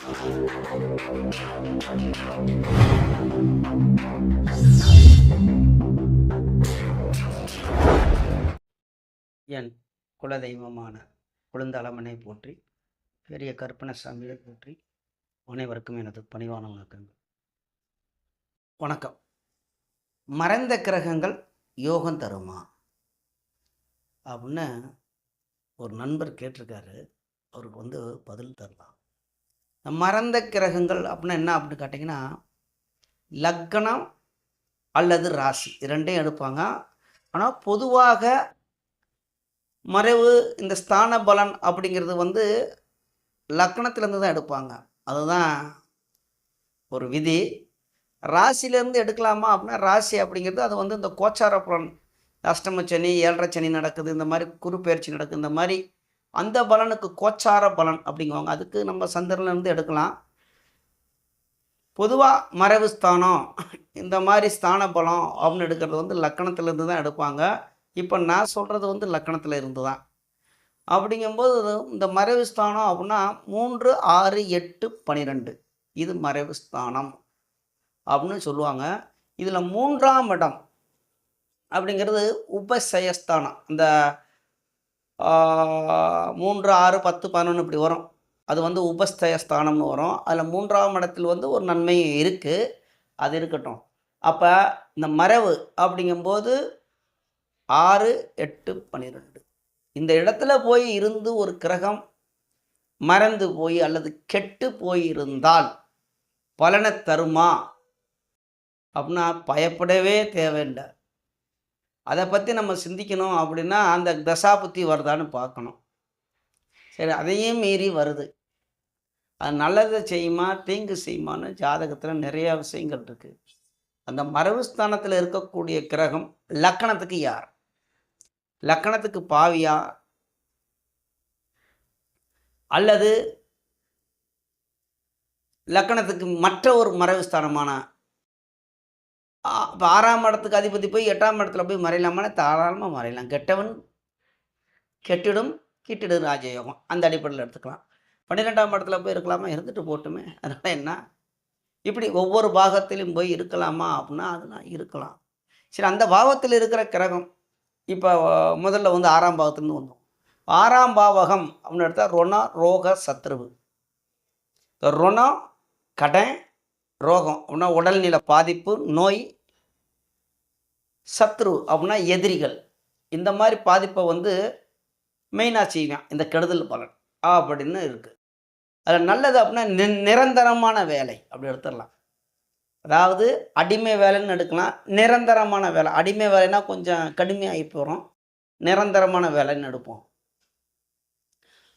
என் குலதெய்வமான குழுந்தளமனை போற்றி பெரிய கருப்பணசாமியை போற்றி அனைவருக்கும் எனது பணிவான வணக்கங்கள். வணக்கம். மறைந்த கிரகங்கள் யோகம் தருமா? அப்படின்னு ஒரு நண்பர் கேட்டிருக்காரு. அவருக்கு வந்து பதில் தரலாம். இந்த கிரகங்கள் அப்படின்னா என்ன அப்படின்னு கேட்டிங்கன்னா லக்னம் அல்லது ராசி. இரண்டையும் எடுப்பாங்க. ஆனால் பொதுவாக மறைவு இந்த ஸ்தான பலன் அப்படிங்கிறது வந்து லக்கணத்திலேருந்து தான் எடுப்பாங்க. அதுதான் ஒரு விதி. ராசியிலேருந்து எடுக்கலாமா அப்படின்னா ராசி அப்படிங்கிறது அது வந்து இந்த கோச்சார புலன். அஷ்டம சனி ஏழரை சனி நடக்குது இந்த மாதிரி குறுப்பெயர்ச்சி நடக்குது இந்த மாதிரி அந்த பலனுக்கு கோச்சார பலன் அப்படிங்குவாங்க. அதுக்கு நம்ம சந்திரன்லேருந்து எடுக்கலாம். பொதுவாக மறைவு ஸ்தானம் இந்த மாதிரி ஸ்தான பலம் அப்படின்னு எடுக்கிறது வந்து லக்கணத்திலேருந்து தான் எடுப்பாங்க. இப்போ நான் சொல்கிறது வந்து லக்கணத்தில் இருந்து தான். அப்படிங்கும்போது இந்த மறைவு ஸ்தானம் அப்படின்னா மூன்று ஆறு எட்டு பன்னிரெண்டு இது மறைவு ஸ்தானம் அப்படின்னு சொல்லுவாங்க. இதில் மூன்றாம் இடம் அப்படிங்கிறது உபசயஸ்தானம். அந்த மூன்று ஆறு பத்து பதினொன்று இப்படி வரும். அது வந்து உபஸ்தயஸ்தானம்னு வரும். அதில் மூன்றாம் இடத்தில் வந்து ஒரு நன்மை இருக்குது அது இருக்கட்டும். அப்போ இந்த மறைவு அப்படிங்கும்போது ஆறு எட்டு பன்னிரெண்டு இந்த இடத்துல போய் இருந்து ஒரு கிரகம் மறந்து போய் அல்லது கெட்டு போய் இருந்தால் பலனை தருமா? அப்படின்னா பயப்படவே தேவையில்லை. அதை பற்றி நம்ம சிந்திக்கணும் அப்படின்னா அந்த தசாபுத்தி வருதான்னு பார்க்கணும். சரி அதையும் மீறி வருது. அது நல்லதை செய்யுமா தீங்கு செய்யுமான்னு ஜாதகத்தில் நிறையா விஷயங்கள் இருக்குது அந்த மரபுஸ்தானத்தில் இருக்கக்கூடிய கிரகம் லக்கணத்துக்கு யார்? லக்கணத்துக்கு பாவியா? அல்லது லக்கணத்துக்கு மற்ற ஒரு மரபுஸ்தானமான இப்போ ஆறாம் இடத்துக்கு அதிபதி போய் எட்டாம் இடத்துல போய் மறையலாமான தாராளமாக மறையலாம். கெட்டவன் கெட்டிடும் கிட்டிடும் ராஜயோகம். அந்த அடிப்படையில் எடுத்துக்கலாம். பன்னிரெண்டாம் இடத்துல போய் இருக்கலாமா? இருந்துட்டு போட்டுமே. அதனால் என்ன? இப்படி ஒவ்வொரு பாகத்திலும் போய் இருக்கலாமா அப்படின்னா அதெல்லாம் இருக்கலாம். சரி அந்த பாவத்தில் இருக்கிற கிரகம் இப்போ முதல்ல வந்து ஆறாம் பாகத்துலேருந்து வந்தோம். ஆறாம் பாவகம் அப்படின்னு எடுத்தால் ரொண ரோக சத்ருவு. ரொணம் கடன் ரோகம் அப்படின்னா உடல்நில பாதிப்பு நோய் சத்ரு அப்படின்னா எதிரிகள். இந்த மாதிரி பாதிப்பை வந்து மெயினாக செய்வேன். இந்த கெடுதல் பலன் அப்படின்னு இருக்குது அதில் நல்லது அப்படின்னா நி நிரந்தரமான வேலை அப்படி எடுத்துடலாம். அதாவது அடிமை வேலைன்னு எடுக்கலாம். நிரந்தரமான வேலை. அடிமை வேலைன்னா கொஞ்சம் கடுமையாகி போகிறோம் நிரந்தரமான வேலைன்னு எடுப்போம்.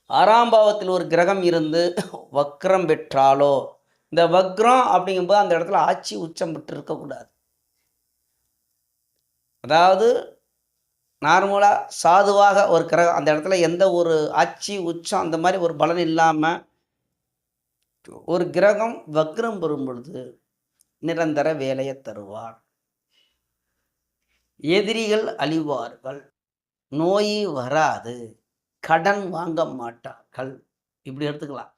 ஆறாம் பாவத்தில் ஒரு கிரகம் இருந்து வக்ரம் பெற்றாலோ இந்த வக்ரம் அப்படிங்கும்போது அந்த இடத்துல ஆட்சி உச்சம் பெற்று இருக்கக்கூடாது அதாவது நார்மலாக சாதுவாக ஒரு கிரகம் அந்த இடத்துல எந்த ஒரு ஆட்சி உச்சம் அந்த மாதிரி ஒரு பலன் இல்லாமல் ஒரு கிரகம் வக்ரம் பெறும் பொழுது நிரந்தர வேலையை தருவார். எதிரிகள் அழிவார்கள். நோய் வராது. கடன் வாங்க மாட்டார்கள். இப்படி எடுத்துக்கலாம்.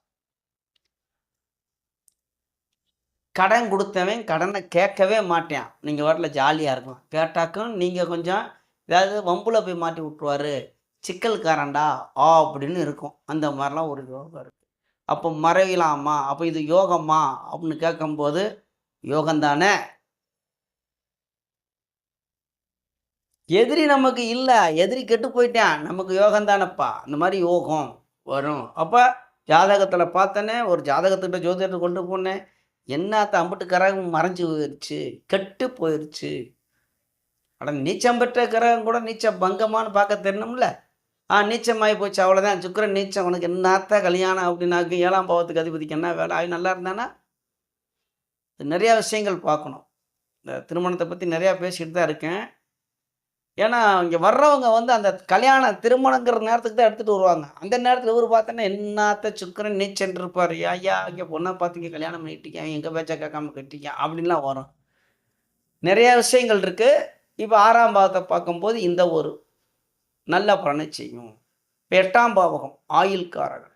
கடன் கொடுத்தவன் கடனை கேட்கவே மாட்டேன். நீங்கள் வரல ஜாலியாக இருக்கலாம் கேட்டாக்கும் நீங்கள் கொஞ்சம் ஏதாவது வம்புல போய் மாட்டி விட்ருவாரு சிக்கல்காரன்டா ஆ அப்படின்னு இருக்கும். அந்த மாதிரிலாம் ஒரு யோகம் இருக்குது அப்போ மறையலாமா? அப்போ இது யோகமா? அப்படின்னு கேட்கும்போது யோகம்தானே எதிரி நமக்கு இல்லை. எதிரி கெட்டு போயிட்டேன். நமக்கு யோகம் தானப்பா. அந்த மாதிரி யோகம் வரும். அப்போ ஜாதகத்தில் பார்த்தேனே ஒரு ஜாதகத்துக்கிட்ட ஜோதிடத்தை கொண்டு போனேன். என்னத்த அம்பட்டு கிரகம் மறைஞ்சு போயிடுச்சு கெட்டு போயிடுச்சு ஆனால் நீச்சம் பெற்ற கிரகம் கூட நீச்சம் பங்கமானு பார்க்க தெரியணும்ல ஆ நீச்சமாகி போச்சு அவ்வளோதான் சுக்கிரன் நீச்சம் உனக்கு என்னத்த கல்யாணம் அப்படின்னாக்கு ஏழாம் பாவத்துக்கு அதிபதிக்கு என்ன வேலை? ஆகி நல்லா இருந்தானா? நிறையா விஷயங்கள் பார்க்கணும். இந்த திருமணத்தை பற்றி நிறையா பேசிகிட்டு தான் இருக்கேன். ஏன்னா இங்கே வர்றவங்க வந்து அந்த கல்யாணம் திருமணங்கிற நேரத்துக்கு தான் எடுத்துகிட்டு வருவாங்க. அந்த நேரத்தில் இவர் பார்த்தோன்னா என்னத்த சுக்கரன் நீச்சல் இருப்பார் ஐயா இங்கே பொண்ணை பார்த்துங்க கல்யாணம் பண்ணிட்டீங்க எங்கள் பேச்சா கேட்காம கட்டிங்க அப்படின்லாம் வரும். நிறைய விஷயங்கள் இருக்குது இப்போ ஆறாம் பாவத்தை பார்க்கும்போது இந்த ஒரு நல்ல பலனை செய்யும் இப்போ எட்டாம் பாவகம் ஆயுள்காரகன்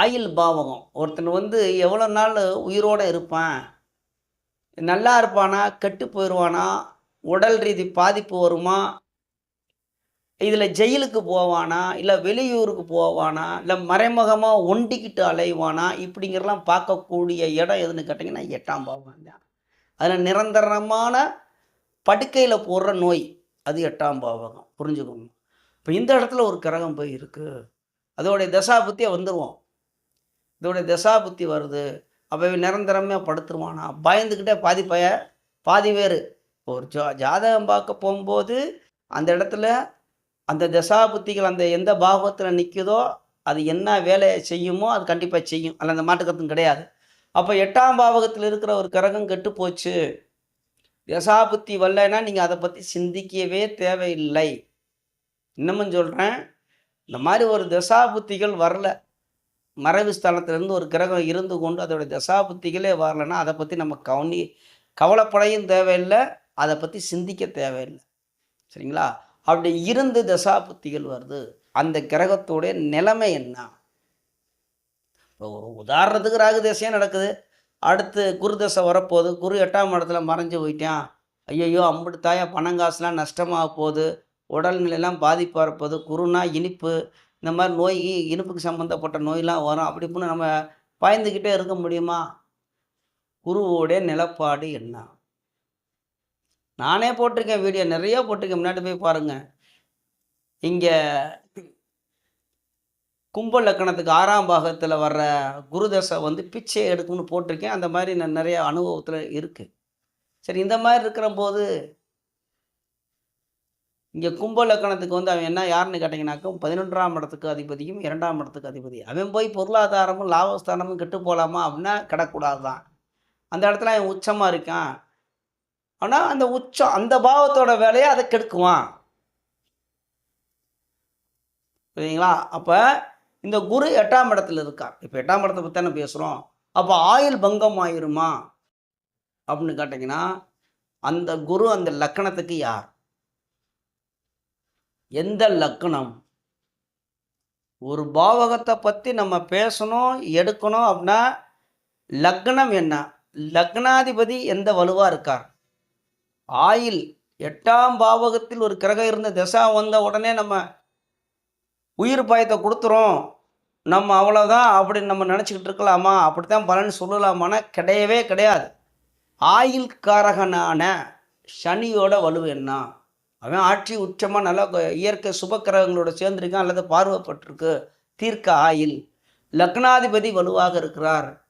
ஆயுள் பாவகம். ஒருத்தன் வந்து எவ்வளோ நாள் உயிரோடு இருப்பான்? நல்லா இருப்பானா? கெட்டு போயிடுவானா உடல் ரீதி பாதிப்பு வருமா? இதில் ஜெயிலுக்கு போவானா? இல்லை வெளியூருக்கு போவானா? இல்லை மறைமுகமாக ஒண்டிக்கிட்டு அலைவானா? இப்படிங்கிறலாம் பார்க்கக்கூடிய இடம் எதுன்னு கேட்டிங்கன்னா எட்டாம் பாவம் தான். அதில் நிரந்தரமான படுக்கையில் போடுற நோய் அது எட்டாம் பாவகம். புரிஞ்சுக்கோங்க. இப்போ இந்த இடத்துல ஒரு கிரகம் போய் இருக்குது அதோடைய தசாபுத்தியை வந்துடுவோம் இதோடைய தசாபுத்தி வருது. அப்போ நிரந்தரமாக படுத்துருவானா? பயந்துக்கிட்டே பாதி பய பாதி பேர் ஒரு ஜா ஜாதகம் பார்க்க போகும்போது அந்த இடத்துல அந்த தசா புத்திகள் அந்த எந்த பாகத்தில் நிற்குதோ அது என்ன வேலையை செய்யுமோ அது கண்டிப்பாக செய்யும். அதில் அந்த மாட்டுக்கத்தும் கிடையாது. அப்போ எட்டாம் பாவகத்தில் இருக்கிற ஒரு கிரகம் கெட்டு போச்சு. தசாபுத்தி வரலைன்னா நீங்கள் அதை பற்றி சிந்திக்கவே தேவையில்லை. இன்னமும் சொல்கிறேன் இந்த மாதிரி ஒரு தசாபுத்திகள் வரல. மறைவு ஸ்தானத்திலேருந்து ஒரு கிரகம் இருந்து கொண்டு அதோடைய தசாபுத்திகளே வரலைன்னா அதை பற்றி நம்ம கவனி கவலைப்படையும் தேவையில்லை. அதை பற்றி சிந்திக்க தேவையில்லை. சரிங்களா? அப்படி இருந்து தசாபுத்திகள் வருது. அந்த கிரகத்தோடைய நிலைமை என்ன? இப்போ ஒரு உதாரணத்துக்கு ராகு தசையாக நடக்குது. அடுத்து குரு தசை வரப்போகுது. குரு எட்டாம் இடத்துல மறைஞ்சு போயிட்டான். ஐயையோ அம்பிட்டு தாயா பணம் காசுலாம் நஷ்டமாக போகுது. உடல்நிலையெல்லாம் பாதிப்பாக இருப்பது குருனா இனிப்பு. இந்த மாதிரி நோய் இனிப்புக்கு சம்மந்தப்பட்ட நோயெலாம் வரும். அப்படி இப்படின்னு நம்ம பயந்துக்கிட்டே இருக்க முடியுமா? குருவோடைய நிலப்பாடு என்ன? நானே போட்டிருக்கேன் வீடியோ நிறைய போட்டிருக்கேன். முன்னாடி போய் பாருங்கள் இங்கே கும்ப லக்கணத்துக்கு ஆறாம் பாகத்தில் வர்ற குருதசை வந்து பிச்சை எடுக்கும்னு போட்டிருக்கேன். அந்த மாதிரி நான் நிறைய அனுபவத்தில் இருக்குது சரி இந்த மாதிரி இருக்கிற போது இங்கே கும்ப லக்கணத்துக்கு வந்து அவன் என்ன யாருன்னு கேட்டிங்கனாக்கும் பதினொன்றாம் இடத்துக்கு அதிபதியும் இரண்டாம் இடத்துக்கு அதிபதி அவன் போய் பொருளாதாரமும் லாபஸ்தானமும் கெட்டு போகலாமா அப்படின்னா கிடக்கூடாது தான் அந்த இடத்துல அவன் உச்சமாக இருக்கான். ஆனால் அந்த உச்சம் அந்த பாவத்தோட வேலையை அதை கெடுக்குவான். சரிங்களா அப்போ இந்த குரு எட்டாம் இடத்துல இருக்கார். இப்போ எட்டாம் இடத்தை பற்றி தானே பேசுகிறோம் அப்போ ஆயுள் பங்கம் ஆயிருமா அப்படின்னு கேட்டிங்கன்னா அந்த குரு அந்த லக்கணத்துக்கு யார்? எந்த லக்கணம்? ஒரு பாவகத்தை பற்றி நம்ம பேசணும் எடுக்கணும் அப்படின்னா லக்னம் என்ன? லக்னாதிபதி எந்த வலுவாக இருக்கார்? ஆயில் எட்டாம் பாவகத்தில் ஒரு கிரகம் இருந்த திசா வந்த உடனே நம்ம உயிர் பாயத்தை கொடுத்துரும் நம்ம அவ்வளோதான் அப்படின்னு நம்ம நினச்சிக்கிட்டு இருக்கலாமா? அப்படித்தான் பலன் சொல்லலாமான்னா கிடையவே கிடையாது. ஆயில் காரகனான சனியோட வலு என்ன? அவன் ஆட்சி உச்சமாக நல்லா இயற்கை சுபக்கிரகங்களோட சேர்ந்துருக்கான் அல்லது பார்வைப்பட்டிருக்கு. தீர்க்க ஆயில். லக்னாதிபதி வலுவாக இருக்கிறார்.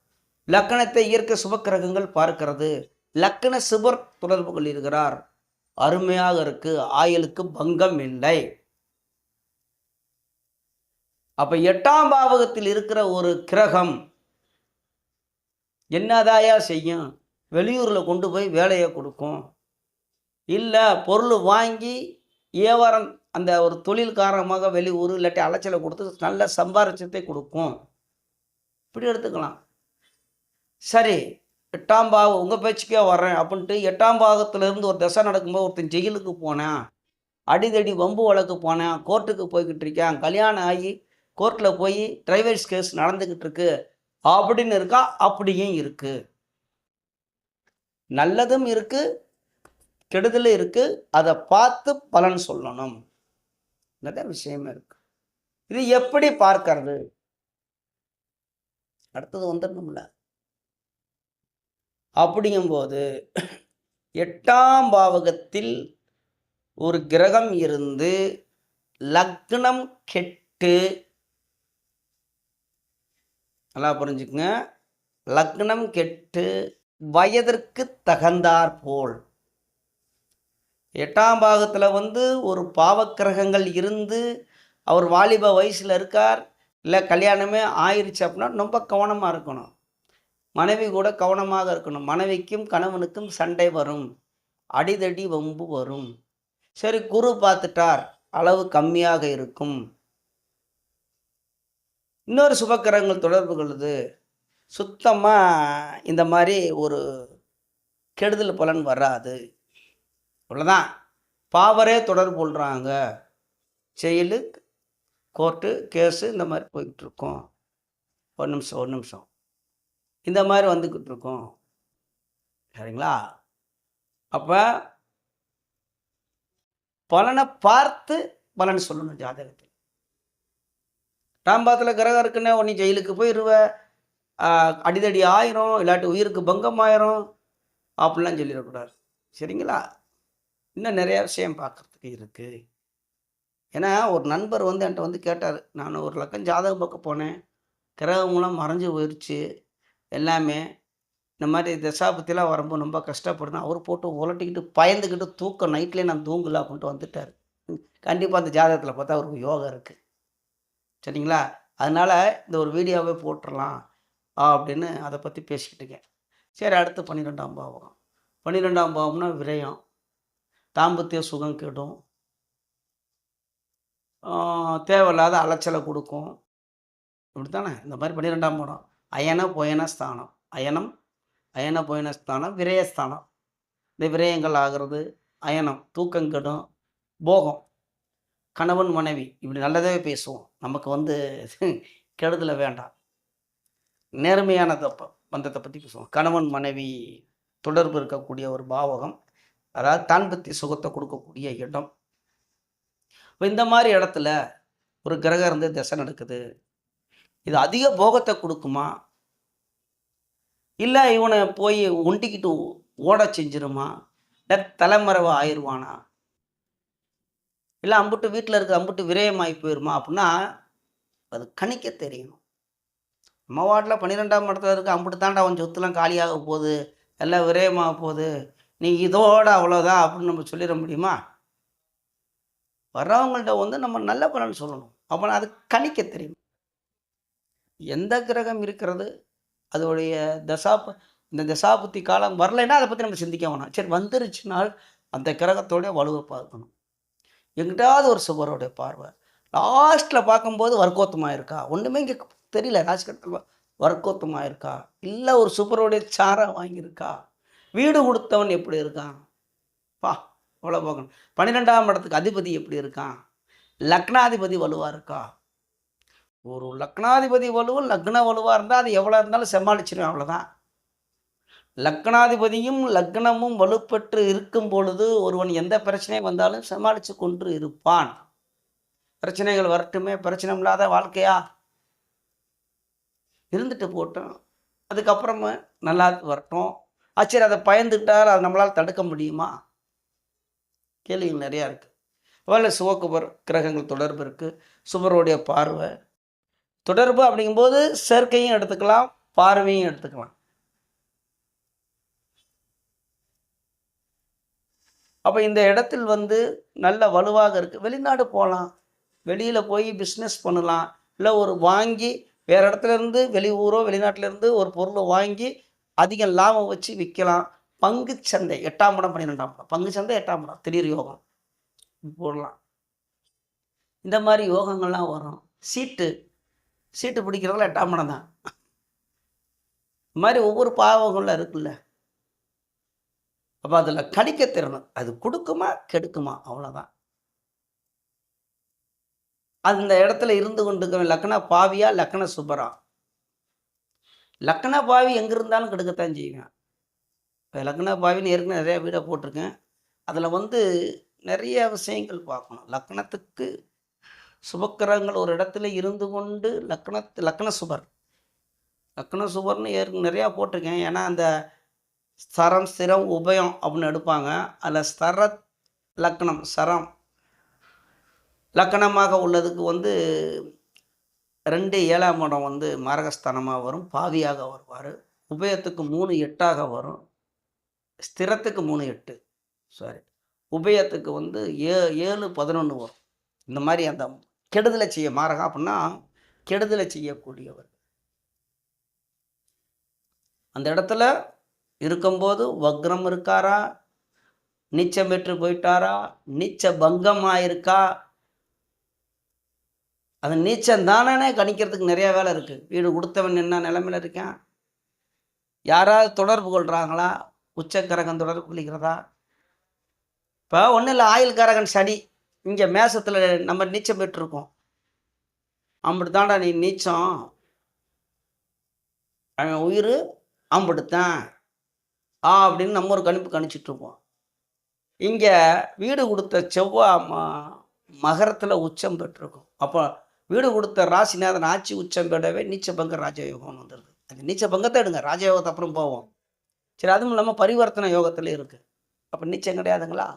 லக்கணத்தை இயற்கை சுபக்கிரகங்கள் பார்க்கிறது. லக்கண சுபர் தொடர்பு கொள்ளியிருக்கிறார் அருமையாக இருக்கு. ஆயலுக்கு பங்கம் இல்லை. அப்ப எட்டாம் பாவகத்தில் இருக்கிற ஒரு கிரகம் என்னதாயா செய்யும்? வெளியூரில் கொண்டு போய் வேலையை கொடுக்கும். இல்லை பொருள் வாங்கி வியாபாரம் அந்த ஒரு தொழில் காரணமாக வெளியூர் இல்லாட்டி அலைச்சலை கொடுத்து நல்ல சம்பாரிச்சத்தை கொடுக்கும். இப்படி எடுத்துக்கலாம். சரி எட்டாம் பாகம் உங்கள் பேச்சுக்கே வர்றேன் அப்படின்ட்டு எட்டாம் பாகத்திலேருந்து ஒரு தசை நடக்கும்போது ஒருத்தன் ஜெயிலுக்கு போனேன். அடிதடி வம்பு வழக்கு போனேன். கோர்ட்டுக்கு போய்கிட்டு இருக்கேன். கல்யாணம் ஆகி கோர்ட்டில் போய் டிரைவர்ஸ் கேஸ் நடந்துக்கிட்டு இருக்கு. அப்படின்னு இருக்கா? அப்படியும் இருக்குது நல்லதும் இருக்குது கெடுதலும் இருக்குது அதை பார்த்து பலன் சொல்லணும். நிறைய விஷயமே இருக்கு. இது எப்படி பார்க்கறது? அடுத்தது வந்துடணும்ல. அப்படிங்கும்போது எட்டாம் பாவகத்தில் ஒரு கிரகம் இருந்து லக்னம் கெட்டு நல்லா புரிஞ்சுக்குங்க. லக்னம் கெட்டு வயதிற்கு தகந்தார் போல். எட்டாம் பாகத்தில் வந்து ஒரு பாவக்கிரகங்கள் இருந்து அவர் வாலிப வயசில் இருக்கார் இல்லை கல்யாணமே ஆயிடுச்சு அப்படின்னா ரொம்ப கவனமாக இருக்கணும். மனைவி கூட கவனமாக இருக்கணும். மனைவிக்கும் கணவனுக்கும் சண்டை வரும். அடிதடி வம்பு வரும். சரி குரு பார்த்துட்டார். அளவு கம்மியாக இருக்கும். இன்னொரு சுபக்கிரகங்கள் தொடர்பு கொள்ளுது. சுத்தமாக இந்த மாதிரி ஒரு கெடுதல் பலன் வராது. இவ்வளோதான் பாவரே தொடர்பு கொள்கிறாங்க செயலு கோர்ட்டு கேஸு இந்த மாதிரி போய்கிட்டு இருக்கோம். ஒரு நிமிஷம் ஒரு நிமிஷம். இந்த மாதிரி வந்துக்கிட்டு இருக்கோம் சரிங்களா? அப்போ பலனை பார்த்து பலன் சொல்லணும் ஜாதகத்தில். டாம்பாத்தில் கிரகம் இருக்குன்னு உடனே ஜெயிலுக்கு போயிடுவ அடிதடி ஆயிரும் இல்லாட்டி உயிருக்கு பங்கம் ஆயிரும் அப்படிலாம் சொல்லிடக்கூடாது. சரிங்களா? இன்னும் நிறைய விஷயம் பார்க்குறதுக்கு இருக்குது ஏன்னா ஒரு நண்பர் வந்து என்கிட்ட வந்து கேட்டார். நான் ஒரு லக்கம் ஜாதகம் பார்க்க போனேன். கிரகம்லாம் மறைஞ்சு போயிடுச்சு எல்லாமே இந்த மாதிரி தசாபத்திலாம் வரும்போது ரொம்ப கஷ்டப்படுறேன் அவர் போட்டு உலட்டிக்கிட்டு பயந்துக்கிட்டு தூக்கம் நைட்லேயே நான் தூங்கல அப்படின்ட்டு வந்துட்டார். கண்டிப்பாக அந்த ஜாதகத்தில் பார்த்தா அவருக்கு யோகா இருக்குது சரிங்களா? அதனால் இந்த ஒரு வீடியோவே போட்டுடலாம் அப்படின்னு அதை பற்றி பேசிக்கிட்டு இருக்கேன். சரி அடுத்து பன்னிரெண்டாம் பாவகம். பன்னிரெண்டாம் பாவம்னா விரயம். தாம்பத்திய சுகம் கெடும். தேவையில்லாத அலைச்சலை கொடுக்கும். இப்படி தானே இந்த மாதிரி பன்னிரெண்டாம் படம் அயன போயன ஸ்தானம். அயனம் அயன போயன ஸ்தானம் விரயஸ்தானம் இந்த விரயங்கள் ஆகிறது அயனம் தூக்கம் கெடும் போகம். கணவன் மனைவி இப்படி நல்லதே பேசுவோம். நமக்கு வந்து கெடுதலை வேண்டாம். நேர்மையான தப்ப பந்தத்தை பற்றி பேசுவோம். கணவன் மனைவி தொடர்பு இருக்கக்கூடிய ஒரு பாவகம் அதாவது தான்பத்தி சுகத்தை கொடுக்கக்கூடிய இடம். இப்போ இந்த மாதிரி இடத்துல ஒரு கிரகம் இருந்து திசை நடக்குது. இது அதிக போகத்தை கொடுக்குமா? இல்லை இவனை போய் ஒண்டிக்கிட்டு ஓட செஞ்சிருமா? இல்லை தலைமறைவா ஆயிடுவானா இல்லை அம்புட்டு வீட்டில் இருக்க அம்புட்டு விரயமாகி போயிருமா அப்படின்னா அது கணிக்க தெரியணும் நம்ம வாட்டில் பன்னிரெண்டாம் இடத்துல இருக்க அம்புட்டு தாண்டா அவன் சொத்துலாம் காலியாக போகுது எல்லாம் விரயமாக போகுது நீ இதோட அவ்வளோதான் அப்படின்னு நம்ம சொல்லிட முடியுமா? வர்றவங்கள்ட்ட வந்து நம்ம நல்ல பலன் சொல்லணும். அப்போனா அது கணிக்க தெரியும். எந்த கிரகம் இருக்கிறது அதோடைய தசாப இந்த தசாபுத்தி காலம் வரலைன்னா அதை பற்றி நம்ம சிந்திக்க வேணாம். சரி வந்துருச்சுனால் அந்த கிரகத்தோடைய வலுவை பார்க்கணும். எங்கிட்டாவது ஒரு சுவரோடைய பார்வை. லாஸ்ட்டில் பார்க்கும்போது வர்க்கோத்தமாக இருக்கா ஒன்றுமே இங்கே தெரியல. ராஜ்கட்டில் வர்க்கோத்தமாக இருக்கா இல்லை ஒரு சுப்பரோடைய சாரா வாங்கியிருக்கா? வீடு கொடுத்தவன் எப்படி இருக்கான்? பா அவ்வளோ பார்க்கணும். பன்னிரெண்டாம் இடத்துக்கு அதிபதி எப்படி இருக்கான்? லக்னாதிபதி வலுவாக இருக்கா? ஒரு லக்னாதிபதி வலுவும் லக்ன வலுவாக இருந்தால் அது எவ்வளோ இருந்தாலும் சமாளிச்சிடும் அவ்வளோதான் லக்னாதிபதியும் லக்னமும் வலுப்பெற்று இருக்கும் பொழுது ஒருவன் எந்த பிரச்சனையும் வந்தாலும் சமாளித்து கொண்டு இருப்பான். பிரச்சனைகள் வரட்டுமே பிரச்சனை இல்லாத வாழ்க்கையா? இருந்துட்டு போட்டோம். அதுக்கப்புறமா நல்லா வரட்டும். ஆச்சரி அதை பயந்துட்டால் அதை நம்மளால் தடுக்க முடியுமா? கேள்விகள் நிறையா இருக்குது வேலை சிவகுபர் கிரகங்கள் தொடர்பு இருக்குது சுபருடைய பார்வை தொடர்பு அப்படிங்கும்போது சேர்க்கையும் எடுத்துக்கலாம் பார்வையும் எடுத்துக்கலாம். அப்போ இந்த இடத்தில் வந்து நல்ல வலுவாக இருக்குது வெளிநாடு போகலாம். வெளியில் போய் பிஸ்னஸ் பண்ணலாம். இல்லை ஒரு வாங்கி வேறு இடத்துல இருந்து வெளியூரோ வெளிநாட்டிலேருந்து ஒரு பொருளை வாங்கி அதிக லாபம் வச்சு விற்கலாம் பங்கு சந்தை எட்டாம் படம் பன்னிரெண்டாம் படம் பங்கு சந்தை எட்டாம் படம் திடீர் யோகம். போடலாம். இந்த மாதிரி யோகங்கள்லாம் வரும். சீட்டு சீட்டு பிடிக்கிறதுல எட்டாம் தான். இது மாதிரி ஒவ்வொரு பாவங்களும் இருக்குல்ல. அப்போ அதில் கணிக்க திறனும் அது கொடுக்குமா கெடுக்குமா அவ்வளோதான் அந்த இடத்துல இருந்து கொண்டு லக்ன பாவியா லக்ன சுபரா லக்ன பாவி எங்கே இருந்தாலும் கெடுக்கத்தான் செய்வேன். இப்போ லக்ன பாவின்னு ஏற்கனவே நிறையா வீடை போட்டிருக்கேன். அதில் வந்து நிறைய விஷயங்கள் பார்க்கணும். லக்னத்துக்கு சுபக்கிரகங்கள் ஒரு இடத்துல இருந்து கொண்டு லக்னத்து லக்ன சுபர். லக்ன சுபர்னு ஏற் நிறையா போட்டிருக்கேன். ஏன்னா அந்த ஸ்தரம் ஸ்திரம் உபயம் அப்படின்னு எடுப்பாங்க. அதில் ஸ்தர லக்னம் சரம் லக்கணமாக உள்ளதுக்கு வந்து ரெண்டு ஏழாம் இடம் வந்து மரகஸ்தானமாக வரும். பாவியாக வருவார். உபயத்துக்கு மூணு எட்டாக வரும். ஸ்திரத்துக்கு மூணு எட்டு. சாரி உபயத்துக்கு வந்து ஏ ஏழு பதினொன்று வரும். இந்த மாதிரி அந்த கெடுதலை செய்ய மாறகா அப்படின்னா கெடுதலை செய்யக்கூடியவர். அந்த இடத்துல இருக்கும்போது வக்ரம் இருக்காரா? நீச்சம் பெற்று போயிட்டாரா? நீச்ச பங்கமாக இருக்கா அது நீச்சம் தானே கணிக்கிறதுக்கு நிறைய வேலை இருக்குது வீடு கொடுத்தவன் என்ன நிலைமையில் இருக்கேன்? யாராவது தொடர்பு கொள்கிறாங்களா உச்சக்கரகன் தொடர்பு கொள்கிறதா? இப்போ ஒன்றும் இல்லை ஆயுள்காரகன் சனி. இங்கே மேசத்தில் நம்ம நீச்சம் பெற்றிருக்கோம். அப்படி நீ நீச்சம். அவன் உயிர் அம்படுத்தான் ஆ அப்படின்னு நம்ம ஒரு கணிப்பு கணிச்சிட்ருப்போம். இங்கே வீடு கொடுத்த செவ்வாய் ம மகரத்தில் உச்சம் பெற்றிருக்கும். அப்போ வீடு கொடுத்த ராசிநாதன் ஆட்சி உச்சம் பெறவே நீச்சபங்க ராஜயோகம்னு வந்துருக்கு அந்த நீச்சபங்கத்தை எடுங்க ராஜயோகத்தை அப்புறம் போவோம். சரி அதுவும் இல்லாமல் பரிவர்த்தனை யோகத்தில் இருக்குது அப்போ நீச்சம் கிடையாதுங்களா?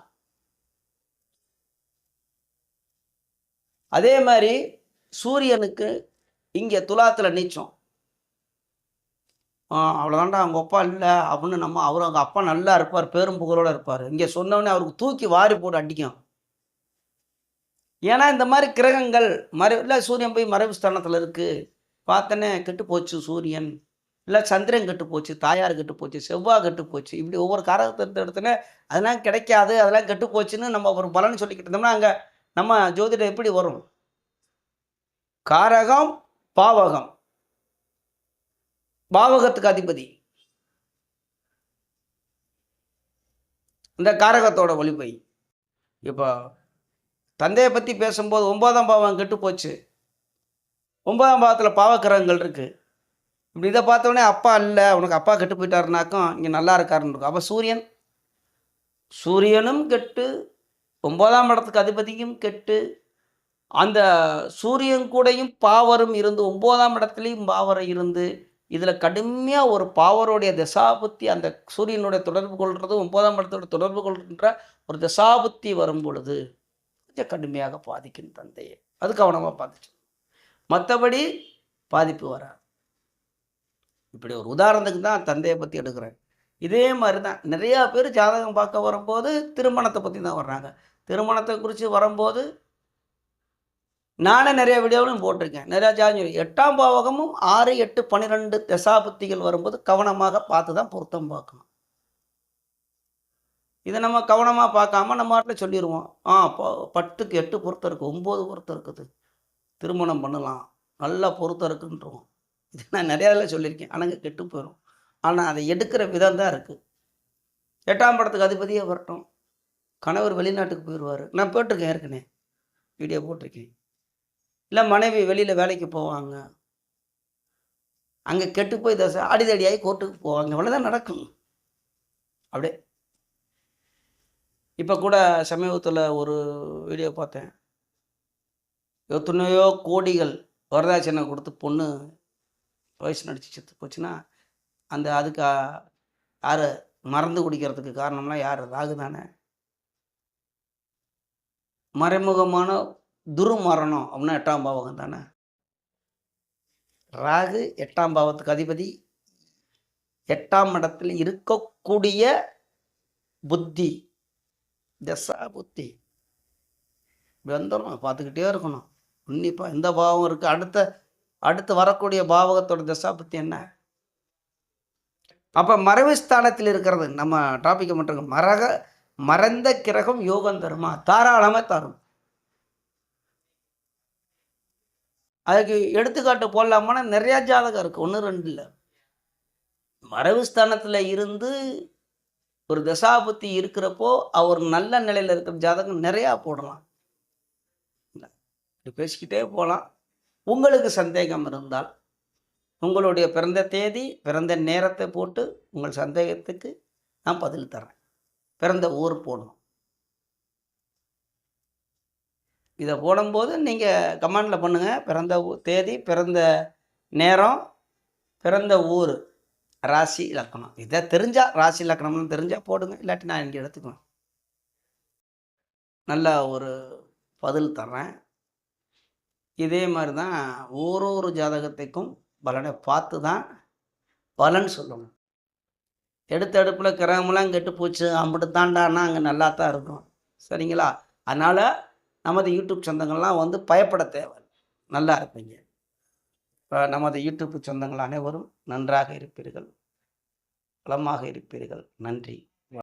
அதே மாதிரி சூரியனுக்கு இங்கே துலாத்தில் நீச்சம். அவ்வளோதான்டா அவங்க அப்பா இல்லை அப்படின்னு நம்ம அவர் அவங்க அப்பா நல்லா இருப்பார் பேரும் புகழோடு இருப்பார். இங்கே சொன்னோடனே அவருக்கு தூக்கி வாரி போட்டு அடிக்கும். ஏன்னா இந்த மாதிரி கிரகங்கள் மறை இல்லை சூரியன் போய் மறைவு ஸ்தானத்தில் இருக்குது பார்த்தனே கெட்டு போச்சு சூரியன். இல்லை சந்திரன் கெட்டு போச்சு தாயார் கெட்டு போச்சு செவ்வாய் கெட்டு போச்சு. இப்படி ஒவ்வொரு காரகத்தை எடுத்துனே அதெல்லாம் கிடைக்காது அதெல்லாம் கெட்டு போச்சுன்னு நம்ம ஒரு பலன் சொல்லிக்கிட்டு இருந்தோம்னா அங்கே நம்ம ஜோதிடம் எப்படி வரும்? காரகம் பாவகம். பாவகத்துக்கு அதிபதி. இந்த காரகத்தோட ஒளிபை இப்போ தந்தையை பற்றி பேசும்போது ஒன்பதாம் பாவம் கெட்டு போச்சு. ஒன்பதாம் பாவத்தில் பாவக்கிரகங்கள் இருக்குது இப்படி இதை பார்த்தோடனே அப்பா இல்லை உனக்கு அப்பா கெட்டு போயிட்டாருனாக்கும் இங்கே நல்லா இருக்காருன்னு இருக்கும். அப்போ சூரியன்? சூரியனும் கெட்டு ஒன்பதாம் இடத்துக்கு அதிபதியும் கெட்டு அந்த சூரியன் கூடையும் பாவரும் இருந்து ஒன்பதாம் இடத்துலையும் பாவரம் இருந்து இதில் கடுமையாக ஒரு பாவருடைய தசாபுத்தி அந்த சூரியனுடைய தொடர்பு கொள்வது ஒன்பதாம் இடத்தோட தொடர்பு கொள்கின்ற ஒரு தசாபுத்தி வரும் பொழுது கொஞ்சம் கடுமையாக பாதிக்கும் தந்தையை. அது கவனமாக பார்த்துச்சு மற்றபடி பாதிப்பு வராது. இப்படி ஒரு உதாரணத்துக்கு தான் தந்தையை பற்றி எடுக்கிறேன். இதே மாதிரி தான் நிறையா பேர் ஜாதகம் பார்க்க வரும்போது திருமணத்தை பற்றி தான் வர்றாங்க. திருமணத்தை குறித்து வரும்போது நானே நிறைய வீடியோவிலும் போட்டிருக்கேன். நிறையா ஜாதகம் எட்டாம் பாவகமும் ஆறு எட்டு பன்னிரெண்டு தசாபுத்திகள் வரும்போது கவனமாக பார்த்து தான் பொருத்தம் பார்க்கணும். இதை நம்ம கவனமாக பார்க்காம நம்ம நாட்டில் சொல்லிடுவோம் ஆ பத்துக்கு எட்டு பொருத்தம் இருக்குது ஒம்பது பொருத்தம் இருக்குது. திருமணம் பண்ணலாம் நல்லா பொருத்தம் இருக்குன்றோம். இது நான் நிறையா இதில் சொல்லியிருக்கேன். ஆனால் கெட்டு போயிடும் ஆனால் அதை எடுக்கிற விதம் தான் இருக்குது எட்டாம் படத்துக்கு அதிபதியே வரட்டும். கணவர் வெளிநாட்டுக்கு போயிடுவார். நான் போட்டிருக்கேன் ஏற்கனவே. வீடியோ போட்டிருக்கேன். இல்லை மனைவி வெளியில் வேலைக்கு போவாங்க. அங்கே கெட்டு போய் தசை அடிதடியாகி கோர்ட்டுக்கு போவாங்க. இவ்வளோதான் நடக்கும். அப்படியே. இப்போ கூட சமீபத்தில் ஒரு வீடியோ பார்த்தேன். எத்தனையோ கோடிகள் வரதாட்சணை கொடுத்து பொண்ணு வயசு நடிச்சு செத்து போச்சுன்னா அந்த அதுக்கு யார் மறந்து குடிக்கிறதுக்கு காரணம்லாம் யார்? ராகு தானே. மறைமுகமான துருமரணம் அப்படின்னா எட்டாம் பாவகம் தானே? ராகு எட்டாம் பாவத்துக்கு அதிபதி. எட்டாம் இடத்துல இருக்கக்கூடிய புத்தி தசா புத்தி. இப்படி வந்துடணும் பார்த்துக்கிட்டே இருக்கணும். உன்னிப்பாக எந்த பாவம் இருக்குது அடுத்த அடுத்து வரக்கூடிய பாவகத்தோட தசா புத்தி என்ன? அப்போ மறைவு ஸ்தானத்தில் இருக்கிறது. நம்ம டாப்பிக்கை மட்டும் மரக மறந்த கிரகம் யோகம் தருமா? தாராளமாக தரும். அதுக்கு எடுத்துக்காட்டு போடலாமான்னா நிறையா ஜாதகம் இருக்குது ஒன்று ரெண்டு இல்லை. மறைவு ஸ்தானத்தில் இருந்து ஒரு தசாபுத்தி இருக்கிறப்போ அவர் நல்ல நிலையில் இருக்கிற ஜாதகம் நிறையா போடலாம். பேசிக்கிட்டே போகலாம் உங்களுக்கு சந்தேகம் இருந்தால் உங்களுடைய பிறந்த தேதி பிறந்த நேரத்தை போட்டு உங்கள் சந்தேகத்துக்கு நான் பதில் தரேன் பிறந்த ஊர் போடணும். இதை போடும்போது நீங்கள் கமெண்டில் பண்ணுங்கள் பிறந்த தேதி பிறந்த நேரம் பிறந்த ஊர் ராசி இலக்கணம் இதை தெரிஞ்சால் ராசி இலக்கணம்னு தெரிஞ்சால் போடுங்க. இல்லாட்டி நான் இங்கே எடுத்துக்குவேன். நல்ல ஒரு பதில் தர்றேன். இதே மாதிரி தான் ஒரு ஒரு ஜாதகத்துக்கும் பலனை பார்த்து தான் பலன் சொல்லணும். எடுத்த அடுப்பில் கிரகமெல்லாம் கெட்டு போச்சு. அம்பிட்டு தாண்டான்னா அங்கே நல்லா தான் இருக்கும். சரிங்களா? அதனால் நமது யூடியூப் சொந்தங்கள்லாம் வந்து பயப்பட தேவை. நல்லா இருப்பீங்க. இப்போ நமது யூடியூப் சொந்தங்கள் அனைவரும் நன்றாக இருப்பீர்கள். வளமாக இருப்பீர்கள். நன்றி.